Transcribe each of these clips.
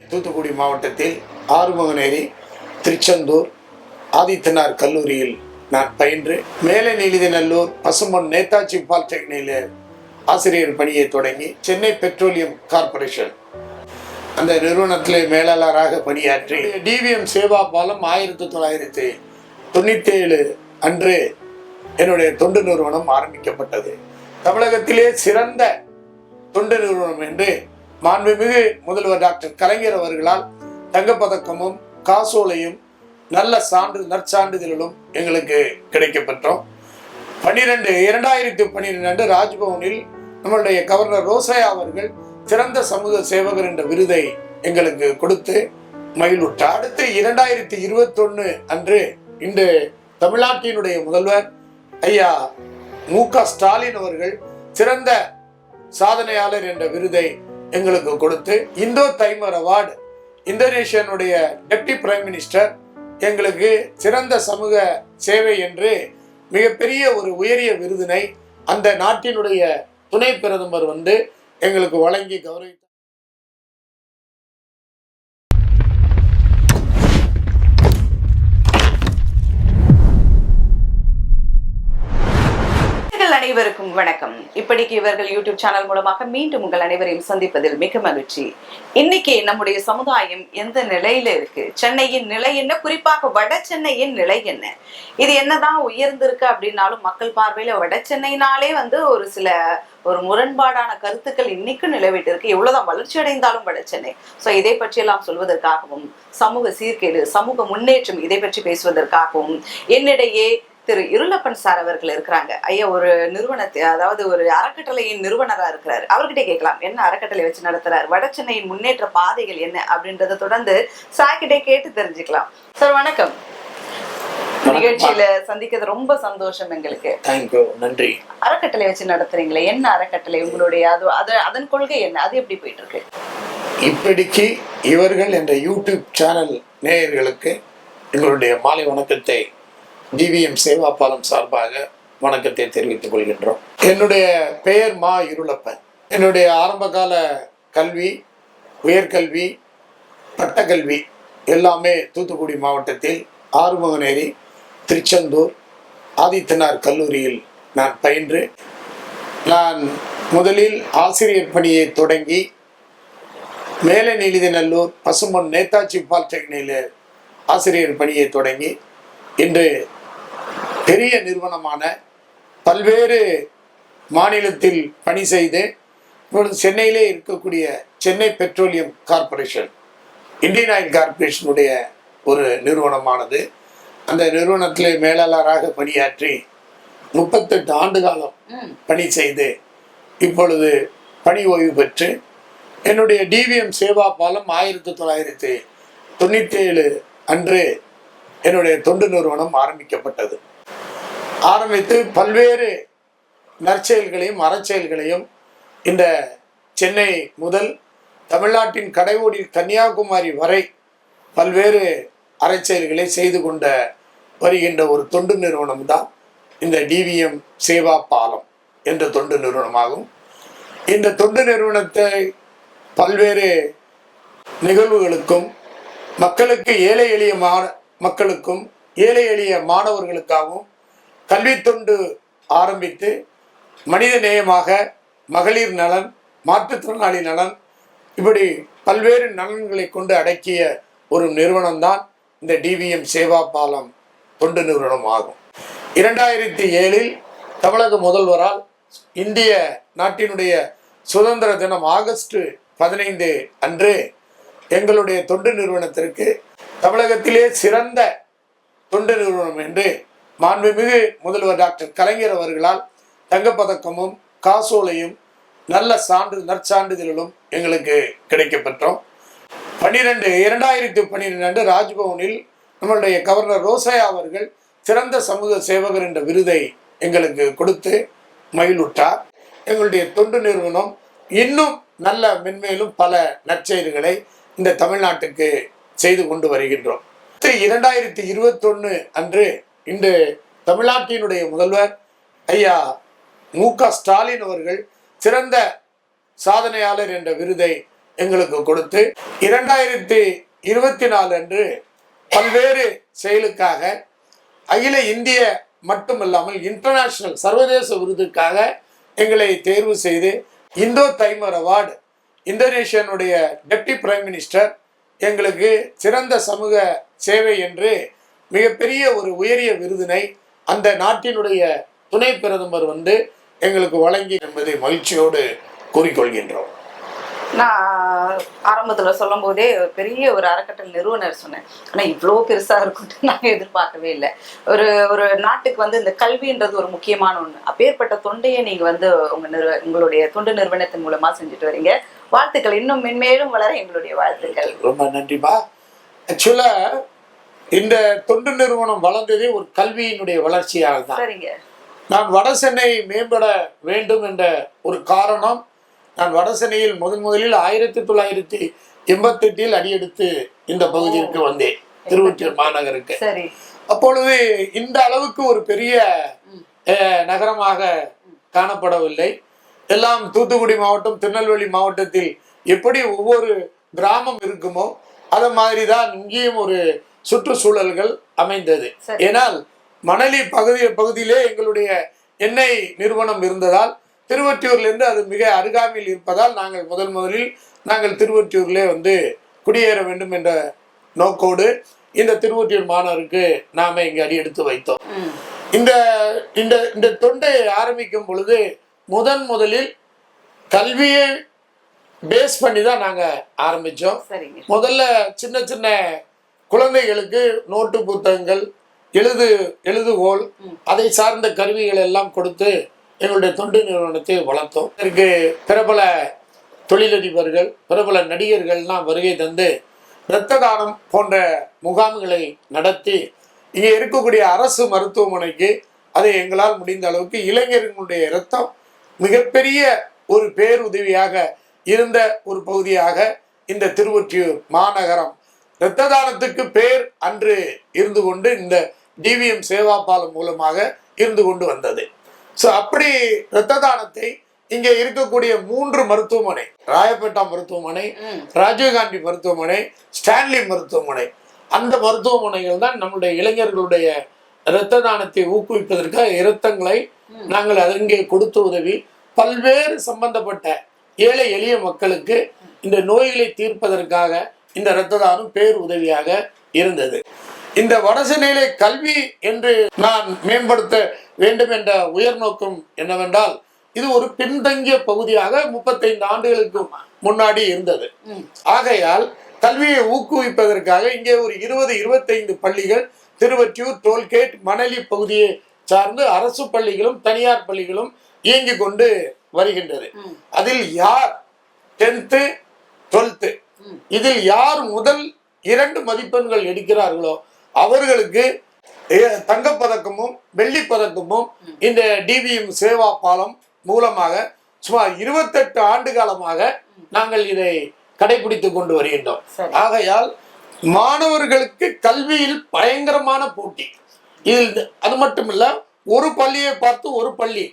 தூத்துக்குடி மாவட்டத்தில் ஆறுமுகநேரி திருச்செந்தூர் ஆதித்தனார் கல்லூரியில் நான் பயின்று மேலே நீலிதிநல்லூர் பசும்பொன் நேதாஜி பாலிடெக்னிக்கில் ஆசிரியர் பணியை தொடங்கி சென்னை பெட்ரோலியம் கார்ப்பரேஷன். அந்த நிறுவனத்தில் மேலாளராக பணியாற்றி டிவிஎம் சேவா பாலம் ஆயிரத்தி தொள்ளாயிரத்தி தொண்ணூற்றி ஏழு அன்று என்னுடைய தொண்டு நிறுவனம் ஆரம்பிக்கப்பட்டது. தமிழகத்திலே சிறந்த தொண்டு நிறுவனம் என்று மாண்புமிகு முதல்வர் டாக்டர் கலைஞர் அவர்களால் தங்கப்பதக்கமும் காசோலையும் நல்ல சான்று நற்சான்றிதழ்களும் எங்களுக்கு கிடைக்கப்பெற்றோம். பன்னிரெண்டு இரண்டாயிரத்தி பன்னிரெண்டு ராஜ்பவனில் நம்மளுடைய கவர்னர் ரோசையா அவர்கள் சிறந்த சமூக சேவகர் என்ற விருதை எங்களுக்கு கொடுத்து மகிழ்வுற்றார். அடுத்து இரண்டாயிரத்தி இருபத்தொன்னு அன்று இன்று தமிழ்நாட்டினுடைய முதல்வர் ஐயா மு க ஸ்டாலின் அவர்கள் சிறந்த சாதனையாளர் என்ற விருதை எங்களுக்கு கொடுத்து இந்தோ தைமர் அவார்டு. இந்தோனேஷியனுடைய டெப்டி பிரைம் மினிஸ்டர் எங்களுக்கு சிறந்த சமூக சேவை என்று மிகப்பெரிய ஒரு உயரிய விருதினை அந்த நாட்டினுடைய துணை பிரதமர் வந்து எங்களுக்கு வழங்கி கௌரவித்தார் உங்கள் அனைவருக்கும் வணக்கம். இப்படிக்கு இவர்கள் யூடியூப் சேனல் மூலமாக மீண்டும் உங்கள் அனைவரையும் சந்திப்பதில் மிக மகிழ்ச்சி. இன்னைக்கு நம்முடைய சமுதாயம் எந்த நிலையில இருக்கு? சென்னையின் நிலை என்ன? குறிப்பாக வட சென்னையின் நிலை என்ன? இது என்னதான் உயர்ந்திருக்கு அப்படின்னாலும் மக்கள் பார்வையில வட சென்னைனாலே வந்து ஒரு சில ஒரு முரண்பாடான கருத்துக்கள் இன்னைக்கும் நிலவிட்டு இருக்கு எவ்வளவுதான் வளர்ச்சி அடைந்தாலும் வட சென்னை. சோ இதை பற்றியெல்லாம் சொல்வதற்காகவும் சமூக சீர்கேடு சமூக முன்னேற்றம் இதை பற்றி பேசுவதற்காகவும் என்னிடையே திரு இருளப்பன் சார் அவர்கள் இருக்கிறாங்க. ஐயா ஒரு நிறுவனத்தை அதாவது ஒரு அறக்கட்டளையின் நிறுவனரா இருக்கிறார். அவர்கிட்ட கேட்கலாம். என்ன அறக்கட்டளை வச்சு நடத்துறாரு? வட சென்னையின் முன்னேற்ற பாதைகள் என்ன அப்படின்றத தொடர்ந்து சார்கிட்டே கேட்டு தெரிஞ்சுக்கலாம். சார் வணக்கம். நிகழ்ச்சியில சந்திக்கிறது ரொம்ப சந்தோஷம் எங்களுக்கு. தேங்க்யூ நன்றி. அறக்கட்டளை வச்சு நடத்துறீங்களே? என்ன அறக்கட்டளை உங்களுடைய? அது அது அதன் கொள்கை என்ன? அது எப்படி போயிட்டு இருக்கு இப்படிக்கு இவர்கள் என்ற யூடியூப் சேனல் நேயர்களுக்கு எங்களுடைய மாலை வணக்கத்தை டிவிஎம் சேவா பாலம் சார்பாக வணக்கத்தை தெரிவித்துக் கொள்கின்றோம். என்னுடைய பெயர் மா இருளப்பன். என்னுடைய ஆரம்பகால கல்வி உயர்கல்வி பட்டக்கல்வி எல்லாமே தூத்துக்குடி மாவட்டத்தில் ஆறுமுகநேரி திருச்செந்தூர் ஆதித்தனார் கல்லூரியில் நான் பயின்று. நான் முதலில் ஆசிரியர் பணியை தொடங்கி மேலே நீலிதிநல்லூர் பசும்பொன் நேதாஜி பாலிடெக்னிக்கில் ஆசிரியர் பணியை தொடங்கி இன்று பெரிய நிறுவனமான பல்வேறு மாநிலத்தில் பணி செய்து இப்பொழுது சென்னையிலே இருக்கக்கூடிய Chennai petroleum corporation Indian oil கார்ப்பரேஷனுடைய ஒரு நிறுவனமானது. அந்த நிறுவனத்தில் மேலாளராக பணியாற்றி முப்பத்தெட்டு ஆண்டு காலம் பணி செய்து இப்பொழுது பணி ஓய்வு பெற்று என்னுடைய டிவிஎம் சேவா பாலம் ஆயிரத்தி தொள்ளாயிரத்தி தொண்ணூற்றி ஏழு அன்று என்னுடைய தொண்டு நிறுவனம் ஆரம்பிக்கப்பட்டது. ஆரம்பித்து பல்வேறு நற்செயல்களையும் அறச்செயல்களையும் இந்த சென்னை முதல் தமிழ்நாட்டின் கடைவோடி கன்னியாகுமரி வரை பல்வேறு அறச்செயல்களை செய்து கொண்ட வருகின்ற ஒரு தொண்டு நிறுவனம் தான் இந்த டிவிஎம் சேவா பாலம் என்ற தொண்டு நிறுவனமாகும். இந்த தொண்டு நிறுவனத்தை பல்வேறு நிகழ்வுகளுக்கும் மக்களுக்கு ஏழை எளிய மக்களுக்கும் ஏழை எளிய மாணவர்களுக்காகவும் கல்வி தொண்டு ஆரம்பித்து மனித நேயமாக மகளிர் நலன் மாற்றுத்திறனாளி நலன் இப்படி பல்வேறு நலன்களை கொண்டு அடக்கிய ஒரு நிறுவனம்தான் இந்த டிவிஎம் சேவா பாலம் தொண்டு நிறுவனம் ஆகும். இரண்டாயிரத்தி ஏழில் தமிழக முதல்வரால் இந்திய நாட்டினுடைய சுதந்திர தினம் ஆகஸ்ட் பதினைந்து அன்று எங்களுடைய தொண்டு நிறுவனத்திற்கு தமிழகத்திலே சிறந்த தொண்டு நிறுவனம் என்று மாண்புமிகு முதல்வர் டாக்டர் கலைஞர் அவர்களால் தங்கப்பதக்கமும் காசோலையும் நல்ல சான்று நற்சான்றிதழ்களும் எங்களுக்கு கிடைக்கப்பெற்றோம். பன்னிரெண்டு இரண்டாயிரத்தி பன்னிரெண்டு ராஜ்பவனில் நம்மளுடைய கவர்னர் ரோசையா அவர்கள் சிறந்த சமூக சேவகர் என்ற விருதை எங்களுக்கு கொடுத்து மகிழ்வுற்றார். எங்களுடைய தொண்டு நிறுவனம் இன்னும் நல்ல மென்மேலும் பல நற்செயல்களை இந்த தமிழ்நாட்டுக்கு செய்து கொண்டு வருகின்றோம். இரண்டாயிரத்தி இருபத்தொன்னு அன்று இன்று தமிழ்நாட்டினுடைய முதல்வர் ஐயா மு க ஸ்டாலின் அவர்கள் சிறந்த சாதனையாளர் என்ற விருதை எங்களுக்கு கொடுத்து இரண்டாயிரத்தி இருபத்தி நாலு அன்று பல்வேறு செயலுக்காக அகில இந்திய மட்டுமல்லாமல் இன்டர்நேஷனல் சர்வதேச விருதுக்காக எங்களை தேர்வு செய்து இந்தோ தைமர் அவார்டு இந்தோனேஷியனுடைய டெப்டி பிரைம் மினிஸ்டர் எங்களுக்கு சிறந்த சமூக சேவை என்று மிகப்பெரிய ஒரு உயரிய விருதினை அந்த நாட்டினுடைய துணை பிரதமர் வந்து எங்களுக்கு வழங்கி என்பதை மகிழ்ச்சியோடு கூறிக்கொள்கின்றோம். நான் ஆரம்பத்துல சொல்லும் போதே பெரிய ஒரு அறக்கட்டளை நிறுவனர் சொன்னேன். ஆனா இவ்வளோ பெருசா இருக்கும்னு நான் எதிர்பார்க்கவே இல்லை. ஒரு ஒரு நாட்டுக்கு வந்து இந்த கல்வின்றது ஒரு முக்கியமான ஒண்ணு. அப்பேற்பட்ட தொண்டையை நீங்க வந்து உங்க நிறுவ உங்களுடைய தொண்டு நிறுவனத்தின் மூலமா செஞ்சுட்டு வரீங்க. வாழ்த்துக்கள். இன்னும் மென்மேலும் வளர எங்களுடைய வாழ்த்துக்கள். ரொம்ப நன்றிப்பா ஆக்சுவலா இந்த தொண்டு நிறுவனம் வளர்ந்ததே ஒரு கல்வியினுடைய வளர்ச்சியாக தான் சரிங்க. நான் வட சென்னை மேம்பட வேண்டும் என்ற ஒரு காரணம் நான் வட சென்னையில் முதன் முதலில் ஆயிரத்தி தொள்ளாயிரத்தி எண்பத்தெட்டில் அடியெடுத்து இந்த பகுதிக்கு வந்தேன். திருவொற்றியூர் மாநகருக்கு. அப்பொழுது இந்த அளவுக்கு ஒரு பெரிய நகரமாக காணப்படவில்லை. எல்லாம் தூத்துக்குடி மாவட்டம் திருநெல்வேலி மாவட்டத்தில் எப்படி ஒவ்வொரு கிராமம் இருக்குமோ அது மாதிரி தான் இங்கேயும் ஒரு சுற்றுச்சூழல்கள் அமைந்தது. ஏனால் மணலி பகுதி பகுதியிலே எங்களுடைய எண்ணெய் நிறுவனம் இருந்ததால் திருவொற்றியூர்லேருந்து அது மிக அருகாமையில் இருப்பதால் நாங்கள் முதல் முதலில் நாங்கள் திருவொற்றியூர்லே வந்து குடியேற வேண்டும் என்ற நோக்கோடு இந்த திருவொற்றியூர் மாணவருக்கு நாம இங்கே அடி எடுத்து வைத்தோம். இந்த இந்த இந்த தொண்டை ஆரம்பிக்கும் பொழுது முதன் முதலில் கல்வியை பேஸ் பண்ணி தான் நாங்கள் ஆரம்பித்தோம். முதல்ல சின்ன சின்ன குழந்தைகளுக்கு நோட்டு புத்தகங்கள் எழுது எழுதுகோல் அதை சார்ந்த கருவிகள் எல்லாம் கொடுத்து எங்களுடைய தொண்டு நிறுவனத்தை வளர்த்தோம். இதற்கு பிரபல தொழிலதிபர்கள் பிரபல நடிகர்கள்லாம் வருகை தந்து இரத்த தானம் போன்ற முகாம்களை நடத்தி இங்கே இருக்கக்கூடிய அரசு மருத்துவமனைக்கு அதை எங்களால் முடிந்த அளவுக்கு இளைஞர்களுடைய இரத்தம் மிகப்பெரிய ஒரு பேருதவியாக இருந்த ஒரு பகுதியாக இந்த திருவொற்றியூர் மாநகரம். இரத்த தானத்துக்கு பேர் அன்று இருந்து கொண்டு இந்த டிவிஎம் சேவா பாலம் மூலமாக இருந்து கொண்டு வந்தது. ஸோ அப்படி இரத்த தானத்தை இங்கே இருக்கக்கூடிய மூன்று மருத்துவமனை ராயப்பேட்டா மருத்துவமனை ராஜீவ்காந்தி மருத்துவமனை ஸ்டான்லி மருத்துவமனை அந்த மருத்துவமனைகள் தான் நம்முடைய இளைஞர்களுடைய இரத்த தானத்தை ஊக்குவிப்பதற்காக இரத்தங்களை நாங்கள் அங்கே கொடுத்து உதவி. பல்வேறு சம்பந்தப்பட்ட ஏழை எளிய மக்களுக்கு இந்த நோய்களை தீர்ப்பதற்காக இந்த இரத்த தானம் பேர் உதவியாக இருந்தது. இந்த வடசென்னையிலே கல்வி என்று நான் மேம்படுத்த வேண்டும் என்ற உயர் நோக்கம் என்னவென்றால் இது ஒரு பின்தங்கிய பகுதியாக முப்பத்தைந்து ஆண்டுகளுக்கு முன்னாடி இருந்தது ஆகையால் கல்வியை ஊக்குவிப்பதற்காக இங்கே ஒரு இருபது இருபத்தைந்து பள்ளிகள் திருவற்றியூர் டோல்கேட் மணலி பகுதியை சார்ந்து அரசு பள்ளிகளும் தனியார் பள்ளிகளும் இயங்கிக் கொண்டு வருகின்றது. அதில் யார் டென்த்து டுவெல்த்து. இதில் யார் முதல் இரண்டு மதிப்பெண்கள் எடுக்கிறார்களோ அவர்களுக்கு தங்கப்பதக்கமும் வெள்ளிப் பதக்கமும் இந்த டிவிஎம் சேவா பாலம் மூலமாக சுமார் இருபத்தெட்டு ஆண்டு காலமாக நாங்கள் இதை கடைபிடித்துக் கொண்டு வருகின்றோம். ஆகையால் மாணவர்களுக்கு கல்வியில் பயங்கரமான போட்டி. இதில் அது மட்டுமில்ல ஒரு பள்ளியை பார்த்து ஒரு பள்ளி.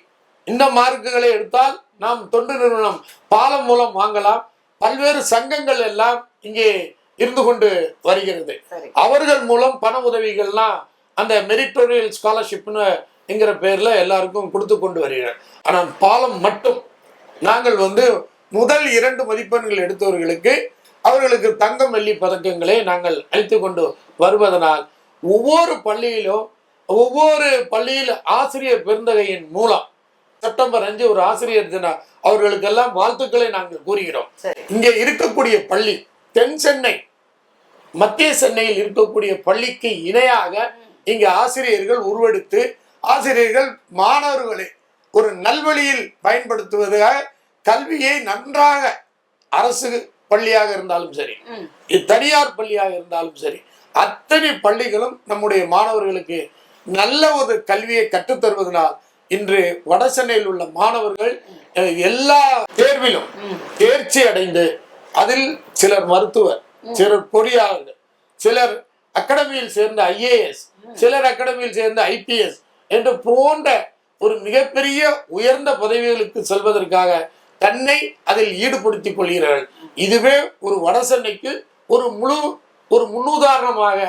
இந்த மார்க்குகளை எடுத்தால் நாம் தொண்டு நிறுவனம் பாலம் மூலம் வாங்கலாம். பல்வேறு சங்கங்கள் எல்லாம் இங்கே இருந்து கொண்டு வருகிறது. அவர்கள் மூலம் பண உதவிகள்லாம் அந்த மெரிட்டோரியல் ஸ்காலர்ஷிப்னு என்கிற பேர்ல எல்லாருக்கும் கொடுத்து கொண்டு வருகிறார். ஆனால் பாலம் மட்டும். நாங்கள் வந்து முதல் இரண்டு மதிப்பெண்கள் எடுத்தவர்களுக்கு அவர்களுக்கு தங்கம் வெள்ளி பதக்கங்களை நாங்கள் அளித்து கொண்டு வருவதனால் ஒவ்வொரு பள்ளியிலும் ஒவ்வொரு பள்ளியில் ஆசிரியர் பெருந்தகையின் மூலம் செப்டம்பர் அஞ்சு ஒரு ஆசிரியர் தினம் அவர்களுக்கெல்லாம் வாழ்த்துக்களை நாங்கள் கூறுகிறோம். இங்கே இருக்கக்கூடிய பள்ளி தென் சென்னை மத்திய சென்னையில் இருக்கக்கூடிய பள்ளிக்கு இணையாக இங்கே ஆசிரியர்கள் உருவெடுத்து ஆசிரியர்கள் மாணவர்களை ஒரு நல்வழியில் பயன்படுத்துவதாக கல்வியை நன்றாக அரசு பள்ளியாக இருந்தாலும் சரி தனியார் பள்ளியாக இருந்தாலும் சரி அத்தனை பள்ளிகளும் நம்முடைய மாணவர்களுக்கு நல்ல ஒரு கல்வியை கற்றுத்தருவதனால் இன்று வடசென்னையில் உள்ள மாணவர்கள் எல்லா தேர்விலும். தேர்ச்சி அடைந்து அதில் சிலர் மருத்துவர் சிலர் பொறியாளர்கள் சிலர் அகாடமியில் சேர்ந்த ஐஏஎஸ் சிலர் அகாடமியில் சேர்ந்த ஐபிஎஸ் என்று போன்ற ஒரு மிகப்பெரிய உயர்ந்த பதவிகளுக்கு செல்வதற்காக தன்னை அதில் ஈடுபடுத்திக் கொள்கிறார்கள். இதுவே ஒரு வடசென்னைக்கு ஒரு முழு ஒரு முன்னுதாரணமாக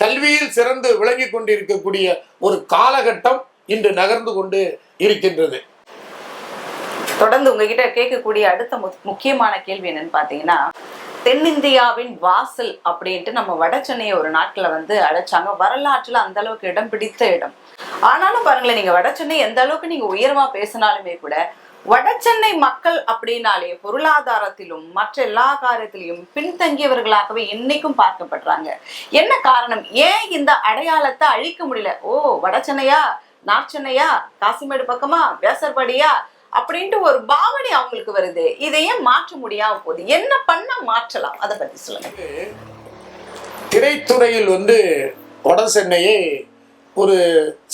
கல்வியில் சிறந்து விளங்கி கொண்டிருக்கக்கூடிய ஒரு காலகட்டம் இன்று நகர்ந்து கொண்டு இருக்கின்றது. தொடர்ந்து உங்ககிட்ட கேட்கக்கூடிய அடுத்த முக்கியமான கேள்வி என்னன்னு பாத்தீங்கன்னா தென்னிந்தியாவின் வாசல் அப்படின்ட்டு நம்ம வட சென்னையை ஒரு நாட்கள வந்து அழைச்சாங்க வரலாற்றுல அந்த அளவுக்கு இடம் பிடித்த இடம். ஆனாலும் பாருங்களேன் நீங்க வட சென்னை எந்த அளவுக்கு நீங்க உயர்வா பேசினாலுமே கூட வட சென்னை மக்கள் அப்படின்னாலே பொருளாதாரத்திலும் மற்ற எல்லா காரியத்திலையும் பின்தங்கியவர்களாகவே இன்னைக்கும் பார்க்கப்படுறாங்க. என்ன காரணம்? ஏன் இந்த அடையாளத்தை அழிக்க முடியல? ஓ வட சென்னையா? நார்த் சென்னையா? காசிமேடு பக்கமா? வேசர்பாடியா? அப்படின்ட்டு ஒரு பாவனை அவங்களுக்கு வருது. இதை ஏன் மாற்ற முடியாம போகுது? என்ன பண்ண மாற்றலாம்? அதை பத்தி சொல்லுங்க. திரைத்துறையில் வந்து வட சென்னையை ஒரு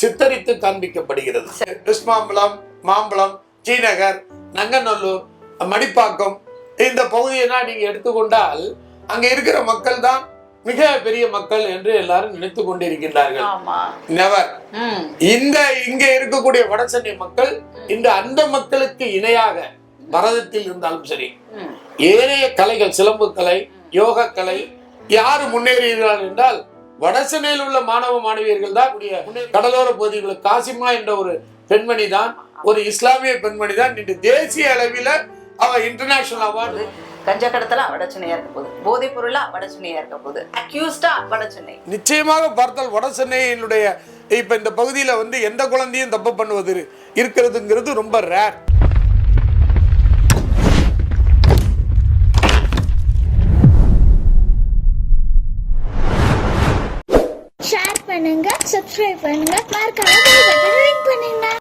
சித்தரித்து காண்பிக்கப்படுகிறது. வெஸ்ட் மாம்பலம் மாம்பலம் ஜீநகர் நங்கநல்லூர் மடிப்பாக்கம் இந்த பகுதியெல்லாம் நீங்க எடுத்துக்கொண்டால் அங்க இருக்கிற மக்கள் தான் மிக பெரிய மக்கள் என்று எல்லாரும் நினைத்து கொண்டிருக்கின்றார்கள். நெவர் இந்த இங்க இருக்கக்கூடிய வட சென்னை மக்கள் இந்த அந்த மக்களுக்கு இணையாக பரதத்தில் இருந்தாலும் சரி ஏனைய கலைகள் சிலம்பு கலை யோக கலை யார் முன்னேறுகிறார்கள் என்றால் வடசென்னையில் உள்ள மாணவ மாணவியர்கள் தான் கடலோர பகுதிகளில் காசிமா என்ற ஒரு பெண்மணி தான் ஒரு இஸ்லாமிய பெண்மணி தான் இன்று தேசிய அளவில் அவ இன்டர்நேஷனல் அவார்டு கஞ்சா கடத்தலா வட சென்னையா இருக்க போகுது. போதைப் பொருளா வட சென்னையா இருக்க போகுது. அக்யூஸ்டா வட சென்னை. நிச்சயமாக பார்த்தால் வட சென்னையினுடைய இப்ப இந்த பகுதியில வந்து எந்த குழந்தையும் தப்பு பண்ணுவது இருக்கிறதுங்கிறது ரொம்ப ரேர் ஷேர் பண்ணுங்க சப்ஸ்கிரைப் பண்ணுங்க மறக்காம பண்ணுங்க.